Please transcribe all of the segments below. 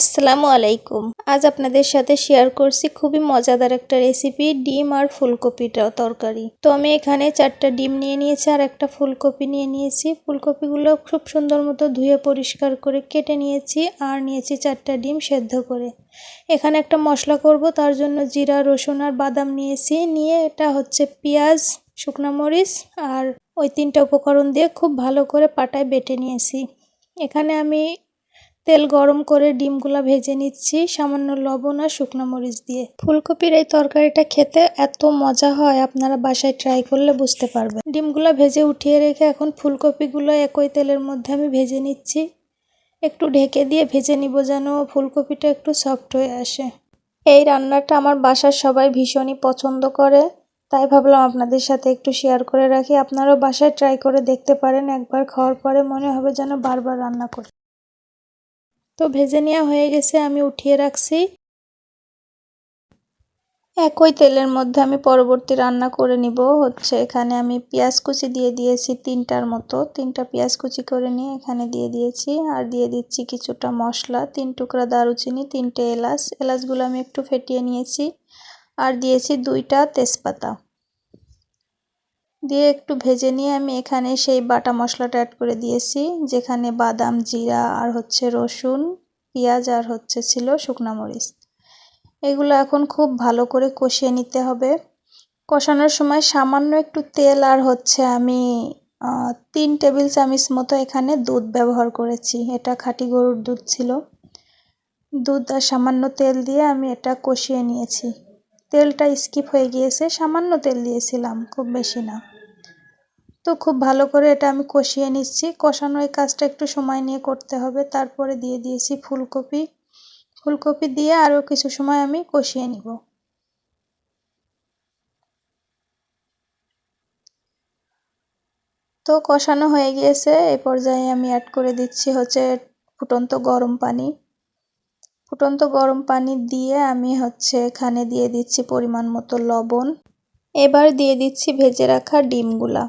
আসসালামু আলাইকুম। আজ আপনাদের সাথে শেয়ার করছি খুবই মজাদার একটা রেসিপি ডিম আর ফুলকপিটা তরকারি। তো আমি এখানে চারটা ডিম নিয়ে নিয়েছি আর একটা ফুলকপি নিয়ে নিয়েছি। ফুলকপিগুলো খুব সুন্দর মতো ধুয়ে পরিষ্কার করে কেটে নিয়েছি আর নিয়েছি চারটা ডিম সেদ্ধ করে। এখানে একটা মশলা করব, তার জন্য জিরা, রসুন আর বাদাম নিয়েছি। নিয়ে এটা হচ্ছে পেঁয়াজ, শুকনো মরিচ আর ওই তিনটা উপকরণ দিয়ে খুব ভালো করে পাটায় বেটে নিয়েছি। এখানে আমি তেল গরম করে ডিমগুলা ভেজে নিচ্ছি, সামান্য লবণ আর শুকনো মরিচ দিয়ে। ফুলকপির এই তরকারিটা খেতে এত মজা হয়, আপনারা বাসায় ট্রাই করলে বুঝতে পারবেন। ডিমগুলা ভেজে উঠিয়ে রেখে এখন ফুলকপিগুলো একই তেলের মধ্যে আমি ভেজে নিচ্ছি। একটু ঢেকে দিয়ে ভেজে নিব যেন ফুলকপিটা একটু সফট হয়ে আসে। এই রান্নাটা আমার বাসার সবাই ভীষণই পছন্দ করে, তাই ভাবলাম আপনাদের সাথে একটু শেয়ার করে রাখি। আপনারাও বাসায় ট্রাই করে দেখতে পারেন, একবার খাওয়ার পরে মনে হবে যেন বারবার রান্না করি। তো ভেজে নেওয়া হয়ে গেছে, আমি উঠিয়ে রাখছি। একই তেলের মধ্যে আমি পরবর্তী রান্না করে নিব। হচ্ছে এখানে আমি পেঁয়াজ কুচি দিয়ে দিয়েছি তিনটার মতো। তিনটা পেঁয়াজ কুচি করে নিয়ে এখানে দিয়ে দিয়েছি। আর দিয়ে দিচ্ছি কিছুটা মশলা, তিন টুকরা দারুচিনি, তিনটে এলাচ। এলাচগুলো আমি একটু ফেটিয়ে নিয়েছি। আর দিয়েছি দুইটা তেজপাতা। দিয়ে একটু ভেজে নিয়ে আমি এখানে সেই বাটা মশলাটা অ্যাড করে দিয়েছি, যেখানে বাদাম, জিরা আর হচ্ছে রসুন, পেঁয়াজ আর হচ্ছে ছিল শুকনা মরিচ। এগুলো এখন খুব ভালো করে কষিয়ে নিতে হবে। কষানোর সময় সামান্য একটু তেল আর হচ্ছে আমি তিন টেবিল চামচ মতো এখানে দুধ ব্যবহার করেছি। এটা খাঁটি গরুর দুধ ছিল। দুধ আর সামান্য তেল দিয়ে আমি এটা কষিয়ে নিয়েছি। তেলটা স্কিপ হয়ে গিয়েছে, সামান্য তেল দিয়েছিলাম, খুব বেশি না। তো খুব ভালো করে এটা আমি কষিয়ে নিচ্ছি। কষানো এই কাজটা একটু সময় নিয়ে করতে হবে। তারপরে দিয়ে দিয়েছি ফুলকপি। ফুলকপি দিয়ে আরও কিছু সময় আমি কষিয়ে নিব। তো কষানো হয়ে গিয়েছে। এই পর্যায়ে আমি অ্যাড করে দিচ্ছি হচ্ছে ফুটন্ত গরম পানি। ফুটন্ত গরম পানি দিয়ে আমি হচ্ছে এখানে দিয়ে দিচ্ছি পরিমাণ মতো লবণ। এবার দিয়ে দিচ্ছি ভেজে রাখা ডিমগুলা।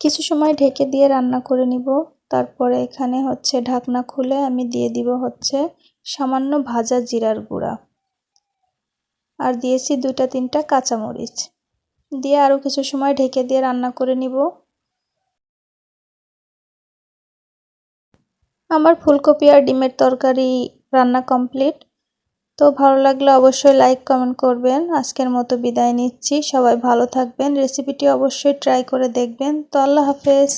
কিছু সময় ঢেকে দিয়ে রান্না করে নিব। তারপরে এখানে হচ্ছে ঢাকনা খুলে আমি দিয়ে দিব হচ্ছে সামান্য ভাজা জিরার গুঁড়া। আর দিয়েছি দুটা তিনটা কাঁচামরিচ। দিয়ে আরও কিছু সময় ঢেকে দিয়ে রান্না করে নিব। আমার ফুলকপি আর ডিমের তরকারি রান্না কমপ্লিট। তো ভালো লাগলে অবশ্যই লাইক কমেন্ট করবেন। আজকের মতো বিদায় নিচ্ছি। সবাই ভালো থাকবেন। রেসিপিটি অবশ্যই ট্রাই করে দেখবেন। তো আল্লাহ হাফেজ।